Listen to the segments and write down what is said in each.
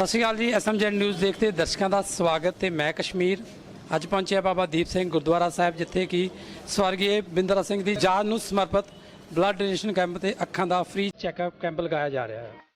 ਸਤਿ ਸ਼੍ਰੀ ਅਕਾਲ ਜੀ, SMZ news ਦੇਖਦੇ ਦਰਸ਼ਕਾਂ ਦਾ ਸਵਾਗਤ ਤੇ ਮੈਂ ਕਸ਼ਮੀਰ। ਅੱਜ ਪਹੁੰਚਿਆ ਬਾਬਾ ਦੀਪ ਸਿੰਘ ਗੁਰਦੁਆਰਾ ਸਾਹਿਬ, ਜਿੱਥੇ ਕਿ ਸਵਰਗੀ ਬਿੰਦਰਾ ਸਿੰਘ ਦੀ ਯਾਦ ਨੂੰ ਸਮਰਪਿਤ ਬਲੱਡ ਡੋਨੇਸ਼ਨ ਕੈਂਪ ਤੇ ਅੱਖਾਂ ਦਾ ਫ੍ਰੀ ਚੈੱਕਅਪ ਕੈਂਪ ਲਗਾਇਆ ਜਾ ਰਿਹਾ ਹੈ।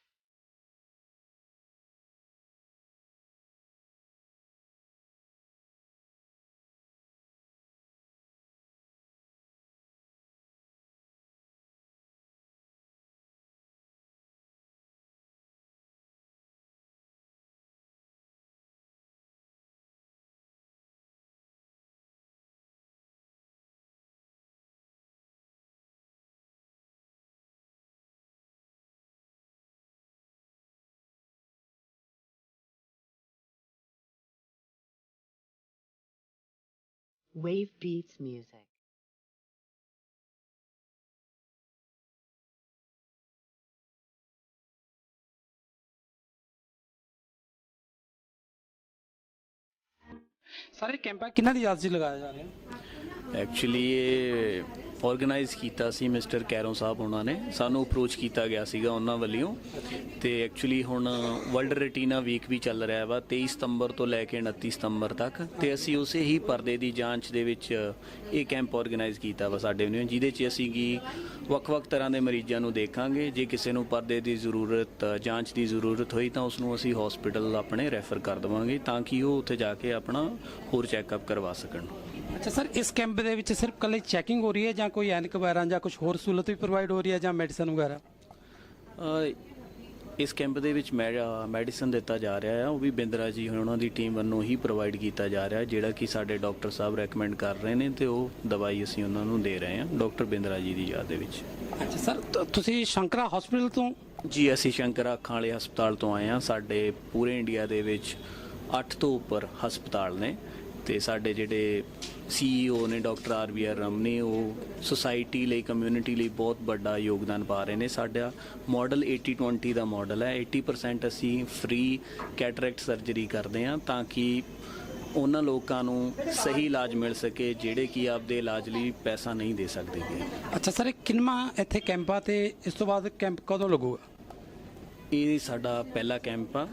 Wave Beats Music. ਸਾਰੇ ਕੈਂਪਾਂ ਕਿਹਨਾਂ ਦੀ ਯਾਦ 'ਚ ਲਗਾਇਆ ਜਾ ਰਿਹਾ ਹੈ ਐਕਚੁਅਲੀ ਇਹ ਆਰਗੇਨਾਈਜ਼ ਕੀਤਾ ਸੀ ਮਿਸਟਰ ਕੈਰੋਂ ਸਾਹਿਬ ਉਹਨਾਂ ਨੇ। ਸਾਨੂੰ ਅਪਰੋਚ ਕੀਤਾ ਗਿਆ ਸੀਗਾ ਉਹਨਾਂ ਵੱਲੋਂ। ਤੇ ਐਕਚੁਅਲੀ ਹੁਣ ਵਰਲਡ ਰੈਟੀਨਾ ਵੀਕ ਵੀ ਚੱਲ ਰਿਹਾ ਵਾ 23 ਸਤੰਬਰ ਤੋਂ ਲੈ ਕੇ 29 ਸਤੰਬਰ ਤੱਕ। ਤੇ ਅਸੀਂ ਉਸੇ ਹੀ ਪਰਦੇ ਦੀ ਜਾਂਚ ਦੇ ਵਿੱਚ ਇਹ ਕੈਂਪ ਆਰਗੇਨਾਈਜ਼ ਕੀਤਾ ਵਾ ਸਾਡੇ ਵੱਲੋਂ, ਜਿਹਦੇ 'ਚ ਅਸੀਂ ਕੀ ਵੱਖ-ਵੱਖ ਤਰ੍ਹਾਂ ਦੇ ਮਰੀਜ਼ਾਂ ਨੂੰ ਦੇਖਾਂਗੇ। ਜੇ ਕਿਸੇ ਨੂੰ ਪਰਦੇ ਦੀ ਜ਼ਰੂਰਤ, ਜਾਂਚ ਦੀ ਜ਼ਰੂਰਤ ਹੋਈ ਤਾਂ ਉਸ ਨੂੰ ਅਸੀਂ ਹਸਪੀਟਲ ਆਪਣੇ ਰੈਫਰ ਕਰ ਦੇਵਾਂਗੇ ਤਾਂ ਕਿ ਉਹ ਉੱਥੇ ਜਾ ਕੇ ਆਪਣਾ ਹੋਰ ਚੈੱਕਅਪ ਕਰਵਾ ਸਕਣ। ਅੱਛਾ ਸਰ ਇਸ ਕੈਂਪ ਦੇ ਵਿੱਚ ਸਿਰਫ ਕੱਲੇ ਚੈਕਿੰਗ ਹੋ ਰਹੀ ਹੈ ਜਾਂ ਕੋਈ ਐਨਕ ਵਗੈਰਾ ਜਾਂ ਕੁਝ ਹੋਰ ਸਹੂਲਤ ਵੀ ਪ੍ਰੋਵਾਈਡ ਹੋ ਰਹੀ ਹੈ ਜਾਂ ਮੈਡੀਸਨ ਵਗੈਰਾ? ਇਸ ਕੈਂਪ ਦੇ ਵਿੱਚ ਮੈਡੀਸਨ ਦਿੱਤਾ ਜਾ ਰਿਹਾ ਹੈ। ਉਹ ਵੀ ਬਿੰਦਰਾ ਜੀ ਉਹਨਾਂ ਦੀ ਟੀਮ ਵੱਲੋਂ ਹੀ ਪ੍ਰੋਵਾਈਡ ਕੀਤਾ ਜਾ ਰਿਹਾ ਹੈ ਜਿਹੜਾ ਕਿ ਸਾਡੇ ਡਾਕਟਰ ਸਾਹਿਬ ਰეკਮੈਂਡ ਕਰ ਰਹੇ ਨੇ ਤੇ ਉਹ ਦਵਾਈ ਅਸੀਂ ਉਹਨਾਂ ਨੂੰ ਦੇ ਰਹੇ ਹਾਂ ਡਾਕਟਰ ਬਿੰਦਰਾ ਜੀ ਦੀ ਯਾਦ ਦੇ ਵਿੱਚ। ਅੱਛਾ ਸਰ ਤ- ਤੁਸੀਂ ਸ਼ੰਕਰਾ ਹਸਪੀਟਲ ਤੋਂ? ਜੀ ਅਸੀਂ ਸ਼ੰਕਰ ਅੱਖਾਂ ਵਾਲੇ ਹਸਪਤਾਲ ਤੋਂ ਆਏ ਹਾਂ। ਸਾਡੇ ਪੂਰੇ ਇੰਡੀਆ ਦੇ ਵਿੱਚ 8 ਤੋਂ ਉੱਪਰ ਹਸਪਤਾਲ ਨੇ। ਤੇ ਸਾਡੇ ਜਿਹੜੇ ਸੀਈਓ ਨੇ doctor R V R Ramani ਉਹ ਸੁਸਾਇਟੀ ਲਈ ਕਮਿਊਨਿਟੀ ਲਈ ਬਹੁਤ ਵੱਡਾ ਯੋਗਦਾਨ ਪਾ ਰਹੇ ਨੇ। ਸਾਡਾ ਮਾਡਲ 80 20 ਦਾ ਮਾਡਲ ਹੈ। 80% ਅਸੀਂ ਫ੍ਰੀ ਕੈਟਰੈਕਟ ਸਰਜਰੀ ਕਰਦੇ ਹਾਂ ਤਾਂ ਕਿ ਉਹਨਾਂ ਲੋਕਾਂ ਨੂੰ ਸਹੀ ਇਲਾਜ ਮਿਲ ਸਕੇ ਜਿਹੜੇ ਕਿ ਆਪਦੇ ਇਲਾਜ ਲਈ ਪੈਸਾ ਨਹੀਂ ਦੇ ਸਕਦੇ ਅੱਛਾ ਸਰ ਕਿੰਨਵਾਂ ਇੱਥੇ ਕੈਂਪ ਆ ਤੇ ਇਸ ਤੋਂ ਬਾਅਦ ਕੈਂਪ ਕਦੋਂ ਲੱਗੂਗਾ? ਇਹ ਸਾਡਾ ਪਹਿਲਾ ਕੈਂਪ ਆ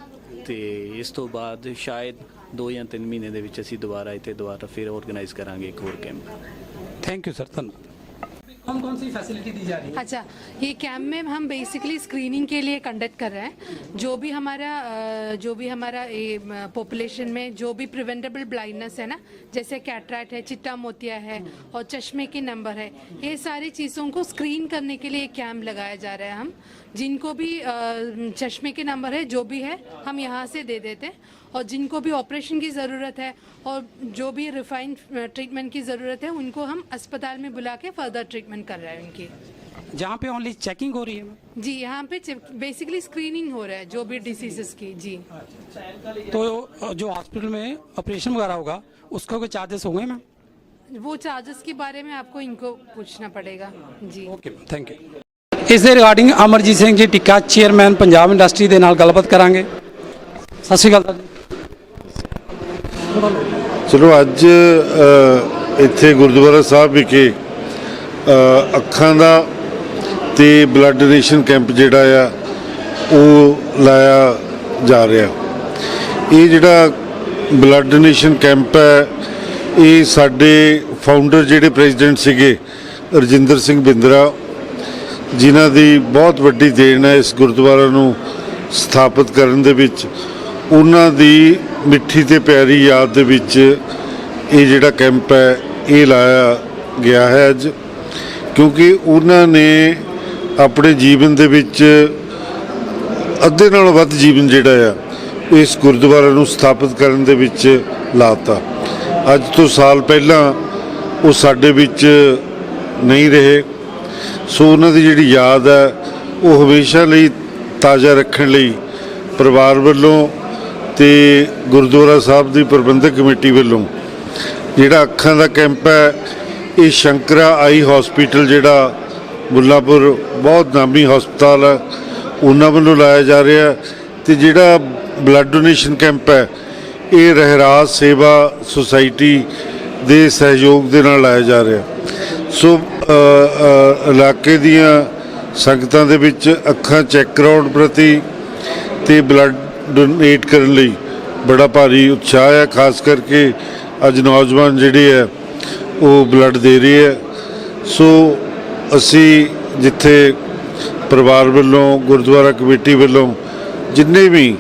ਤੇ ਇਸ ਤੋਂ ਬਾਅਦ ਸ਼ਾਇਦ ਦੋ ਜਾਂ ਤਿੰਨ ਮਹੀਨੇ ਦੇ ਵਿੱਚ ਅਸੀਂ ਦੁਬਾਰਾ ਇੱਥੇ ਦੁਬਾਰਾ ਫਿਰ ਆਰਗੇਨਾਈਜ਼ ਕਰਾਂਗੇ ਇੱਕ ਹੋਰ ਕੈਂਪ ਥੈਂਕ ਯੂ ਸਰ ਧੰਨਵਾਦ। हम कौन सी फैसिलिटी दी जा रही है? अच्छा ये कैंप में हम बेसिकली स्क्रीनिंग के लिए कंडक्ट कर रहे हैं। जो भी हमारा जो भी हमारा पॉपुलेशन में जो भी प्रिवेंटेबल ब्लाइंडनेस है ना, जैसे कैटराइट है चिट्टा मोतिया है और चश्मे के नंबर है, ये सारी चीज़ों को स्क्रीन करने के लिए कैंप लगाया जा रहा है हम। जिनको भी चश्मे के नंबर है, जो भी है, हम यहाँ से दे देते हैं। और जिनको भी ऑपरेशन की ज़रूरत है और जो भी रिफाइंड ट्रीटमेंट की ज़रूरत है, उनको हम अस्पताल में बुला के फर्दर ट्रीटमेंट कर रहे हैं उनकी जहाँ पे ओनली चेकिंग हो रही है जी यहाँ पे बेसिकली स्क्रीनिंग हो रहा है जो भी डिसीजेस की जी तो जो हॉस्पिटल में ऑपरेशन वगैरह होगा उसका कोई चार्जेस होंगे मैम वो चार्जेस के बारे में आपको इनको पूछना पड़ेगा जी ਓਕੇ ਥੈਂਕ ਯੂ ਇਸ ਦੇ ਰਿਗਾਰਡਿੰਗ ਅਮਰਜੀਤ ਸਿੰਘ ਜੀ ਟਿੱਕਾ ਚੇਅਰਮੈਨ ਪੰਜਾਬ ਇੰਡਸਟਰੀ ਦੇ ਨਾਲ ਗੱਲਬਾਤ ਕਰਾਂਗੇ ਸਤਿ ਸ਼੍ਰੀ ਅਕਾਲ ਜੀ ਚਲੋ ਅੱਜ ਅ, ਇੱਥੇ ਗੁਰਦੁਆਰਾ ਸਾਹਿਬ ਵਿਖੇ ਅ, ਅੱਖਾਂ ਦਾ ਤੇ ਬਲੱਡ ਡੋਨੇਸ਼ਨ ਕੈਂਪ ਜਿਹੜਾ ਆ, ਉਹ ਲਾਇਆ ਜਾ ਰਿਹਾ। ਇਹ ਜਿਹੜਾ ਬਲੱਡ ਡੋਨੇਸ਼ਨ ਕੈਂਪ ਹੈ, ਇਹ ਸਾਡੇ ਫਾਊਂਡਰ ਜਿਹੜੇ ਪ੍ਰੈਜ਼ੀਡੈਂਟ ਸੀਗੇ, ਰਜਿੰਦਰ ਸਿੰਘ ਬਿੰਦਰਾ, ਜਿਨ੍ਹਾਂ ਦੀ ਬਹੁਤ ਵੱਡੀ ਦੇਣ ਹੈ ਇਸ ਗੁਰਦੁਆਰਾ ਨੂੰ ਸਥਾਪਿਤ ਕਰਨ ਦੇ ਵਿੱਚ, ਉਹਨਾਂ ਦੀ ਮਿੱਠੀ ਤੇ ਪਿਆਰੀ ਯਾਦ ਦੇ ਵਿੱਚ ਇਹ ਜਿਹੜਾ ਕੈਂਪ ਹੈ, ਇਹ ਲਾਇਆ ਗਿਆ ਹੈ ਅੱਜ। ਕਿਉਂਕਿ ਉਹਨਾਂ ਨੇ ਆਪਣੇ ਜੀਵਨ ਦੇ ਵਿੱਚ ਅੱਧੇ ਨਾਲੋਂ ਵੱਧ ਜੀਵਨ ਜਿਹੜਾ ਆ, ਇਸ ਗੁਰਦੁਆਰਾ ਨੂੰ ਸਥਾਪਿਤ ਕਰਨ ਦੇ ਵਿੱਚ ਲਾਤਾ। ਅੱਜ ਤੋਂ ਸਾਲ ਪਹਿਲਾਂ ਉਹ ਸਾਡੇ ਵਿੱਚ ਨਹੀਂ ਰਹੇ। ਸੋ ਉਹਨਾਂ ਦੀ ਜਿਹੜੀ ਯਾਦ ਹੈ ਉਹ ਹਮੇਸ਼ਾ ਲਈ ਤਾਜ਼ਾ ਰੱਖਣ ਲਈ ਪਰਿਵਾਰ ਵੱਲੋਂ ਤੇ ਗੁਰਦੁਆਰਾ ਸਾਹਿਬ ਦੀ ਪ੍ਰਬੰਧਕ ਕਮੇਟੀ ਵੱਲੋਂ ਜਿਹੜਾ ਅੱਖਾਂ ਦਾ ਕੈਂਪ ਹੈ ਇਹ ਸ਼ੰਕਰਾ ਆਈ ਹਸਪੀਟਲ ਜਿਹੜਾ ਮੁੱਲਾਪੁਰ ਬਹੁਤ ਨਾਮੀ ਹਸਪਤਾਲ ਹੈ, ਉਹਨਾਂ ਵੱਲੋਂ ਲਾਇਆ ਜਾ ਰਿਹਾ ਹੈ ਤੇ ਜਿਹੜਾ ਬਲੱਡ ਡੋਨੇਸ਼ਨ ਕੈਂਪ ਹੈ, ਇਹ ਰਹਿਰਾਜ ਸੇਵਾ ਸੁਸਾਇਟੀ ਦੇ ਸਹਿਯੋਗ ਦੇ ਨਾਲ ਲਾਇਆ ਜਾ ਰਿਹਾ ਸੋ ਇਲਾਕੇ ਦੀਆਂ ਸੰਗਤਾਂ ਦੇ ਵਿੱਚ ਅੱਖਾਂ ਚੈੱਕ ਕਰਾਉਣ ਪ੍ਰਤੀ ਤੇ ਬਲੱਡ ਡੋਨੇਟ ਕਰਨ ਲਈ ਬੜਾ ਭਾਰੀ ਉਤਸ਼ਾਹ ਹੈ, ਖਾਸ ਕਰਕੇ ਅੱਜ ਨੌਜਵਾਨ ਜਿਹੜੇ ਹੈ ਉਹ ਬਲੱਡ ਦੇ ਰਹੇ ਹੈ। ਸੋ ਅਸੀਂ ਜਿੱਥੇ ਪਰਿਵਾਰ ਵੱਲੋਂ, ਗੁਰਦੁਆਰਾ ਕਮੇਟੀ ਵੱਲੋਂ ਜਿੰਨੇ ਵੀ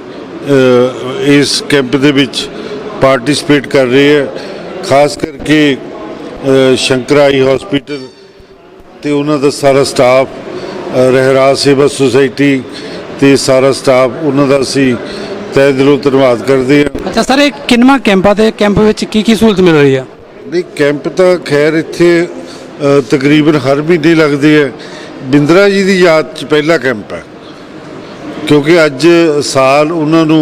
ਇਸ ਕੈਂਪ ਦੇ ਵਿੱਚ ਪਾਰਟਿਸਿਪੇਟ ਕਰ ਰਹੇ ਹੈ, ਖਾਸ ਕਰਕੇ ਸ਼ੰਕਰਾਈ ਸ਼ੰਕਰ ਆਈ ਹਸਪੀਟਲ ਤੇ ਉਹਨਾਂ ਦਾ ਸਾਰਾ ਸਟਾਫ ਰਹਿਰਾਜ ਸੇਵਾ ਸੁਸਾਇਟੀ ਤੇ ਸਾਰਾ ਸਟਾਫ ਉਹਨਾਂ ਦਾ ਅਸੀਂ ਤਹਿ ਦਿਲੋਂ ਧੰਨਵਾਦ ਕਰਦੇ ਹਾਂ। ਅੱਛਾ, ਸਰ, ਇਹ ਕਿੰਨਵਾਂ ਕੈਂਪਾਂ ਆ ਤੇ ਕੈਂਪ ਵਿੱਚ ਕੀ ਕੀ ਸਹੂਲਤ ਮਿਲ ਰਹੀ ਹੈ ਨਹੀਂ ਕੈਂਪ ਤਾਂ ਖੈਰ ਇੱਥੇ ਤਕਰੀਬਨ ਹਰ ਮਹੀਨੇ ਲੱਗਦੇ ਆ। ਬਿੰਦਰਾ ਜੀ ਦੀ ਯਾਦ 'ਚ ਪਹਿਲਾ ਕੈਂਪ ਹੈ ਕਿਉਂਕਿ ਅੱਜ ਸਾਲ ਉਹਨਾਂ ਨੂੰ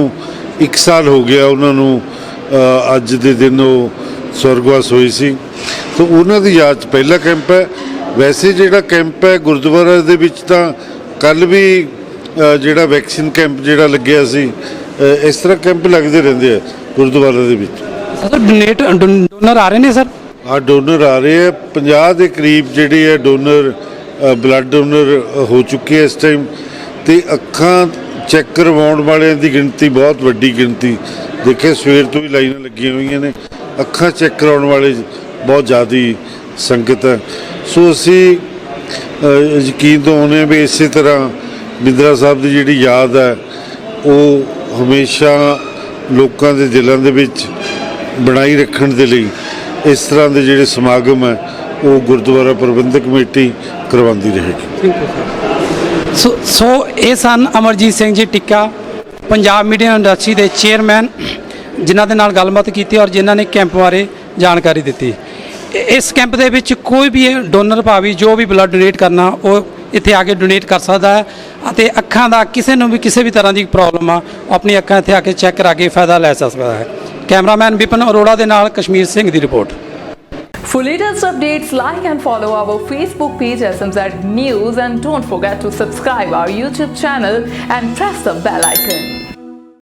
1 ਸਾਲ ਹੋ ਗਿਆ ਉਹਨਾਂ ਨੂੰ ਅੱਜ ਦੇ ਦਿਨ ਉਹ ਸਵਰਗਵਾਸ ਹੋਈ ਸੀ। ਤਾਂ ਉਹਨਾਂ ਦੀ ਯਾਦ 'ਚ ਪਹਿਲਾ ਕੈਂਪ ਹੈ ਵੈਸੇ ਜਿਹੜਾ ਕੈਂਪ ਹੈ ਗੁਰਦੁਆਰਾ ਦੇ ਵਿੱਚ ਤਾਂ ਕੱਲ ਵੀ ਜਿਹੜਾ ਵੈਕਸੀਨ ਕੈਂਪ ਜਿਹੜਾ ਲੱਗਿਆ ਸੀ ਇਸ ਤਰ੍ਹਾਂ ਕੈਂਪ ਲੱਗਦੇ ਰਹਿੰਦੇ ਆ ਗੁਰਦੁਆਰਾ ਦੇ ਵਿੱਚ। ਸਰ ਡੋਨੇਟ ਡੋਨਰ ਆ ਰਹੇ ਨੇ, ਸਰ? ਆ ਡੋਨਰ ਆ ਰਹੇ ਆ 50 ਦੇ ਕਰੀਬ ਜਿਹੜੇ ਆ ਡੋਨਰ ਬਲੱਡ ਡੋਨਰ ਹੋ ਚੁੱਕੇ ਇਸ ਟਾਈਮ ਤੇ ਅੱਖਾਂ ਚੈੱਕ ਕਰਵਾਉਣ ਵਾਲਿਆਂ ਦੀ ਗਿਣਤੀ ਬਹੁਤ ਵੱਡੀ ਗਿਣਤੀ। ਦੇਖੇ ਸਵੇਰ ਤੋਂ ਹੀ ਲਾਈਨਾਂ ਲੱਗੀਆਂ ਹੋਈਆਂ ਨੇ। ਅੱਖਾਂ ਚੈੱਕ ਕਰਾਉਣ ਵਾਲੇ ਬਹੁਤ ਜ਼ਿਆਦੀ ਸੰਗਤ ਹੈ। ਸੋ ਅਸੀਂ ਯਕੀਨ ਦਵਾਉਂਦੇ ਹਾਂ ਵੀ ਇਸੇ ਤਰ੍ਹਾਂ ਬਿੰਦਰਾ ਸਾਹਿਬ ਦੀ ਜਿਹੜੀ ਯਾਦ ਹੈ, ਉਹ ਹਮੇਸ਼ਾ ਲੋਕਾਂ ਦੇ ਦਿਲਾਂ ਦੇ ਵਿੱਚ ਬਣਾਈ ਰੱਖਣ ਦੇ ਲਈ ਇਸ ਤਰ੍ਹਾਂ ਦੇ ਜਿਹੜੇ ਸਮਾਗਮ ਹੈ, ਉਹ ਗੁਰਦੁਆਰਾ ਪ੍ਰਬੰਧਕ ਕਮੇਟੀ ਕਰਵਾਉਂਦੀ ਰਹੇਗੀ। ਸੋ ਸੋ ਇਹ ਸਨ ਅਮਰਜੀਤ ਸਿੰਘ ਜੀ ਟਿੱਕਾ, ਪੰਜਾਬ ਮੀਡੀਆ ਇੰਡਸਟਰੀ ਦੇ ਚੇਅਰਮੈਨ, ਜਿਨ੍ਹਾਂ ਦੇ ਨਾਲ ਗੱਲਬਾਤ ਕੀਤੀ ਔਰ ਜਿਨ੍ਹਾਂ ਨੇ ਕੈਂਪ ਬਾਰੇ ਜਾਣਕਾਰੀ ਦਿੱਤੀ। ਇਸ ਕੈਂਪ ਦੇ ਵਿੱਚ ਕੋਈ ਵੀ ਡੋਨਰ ਭਾਵੀ, ਜੋ ਵੀ ਬਲੱਡ ਡੋਨੇਟ ਕਰਨਾ, ਉਹ ਇੱਥੇ ਆ ਕੇ ਡੋਨੇਟ ਕਰ ਸਕਦਾ ਹੈ ਅਤੇ ਅੱਖਾਂ ਦਾ ਕਿਸੇ ਨੂੰ ਵੀ ਕਿਸੇ ਵੀ ਤਰ੍ਹਾਂ ਦੀ ਪ੍ਰੋਬਲਮ ਆ, ਉਹ ਆਪਣੀ ਅੱਖਾਂ ਇੱਥੇ ਆ ਕੇ ਚੈੱਕ ਕਰਾ ਕੇ ਫਾਇਦਾ ਲੈ ਸਕਦਾ ਹੈ। ਕੈਮਰਾਮੈਨ ਵਿਪਨ ਅਰੋੜਾ ਦੇ ਨਾਲ ਕਸ਼ਮੀਰ ਸਿੰਘ ਦੀ report For latest updates, like and follow our Facebook page SMZ News and don't forget to subscribe our YouTube channel and press the bell icon.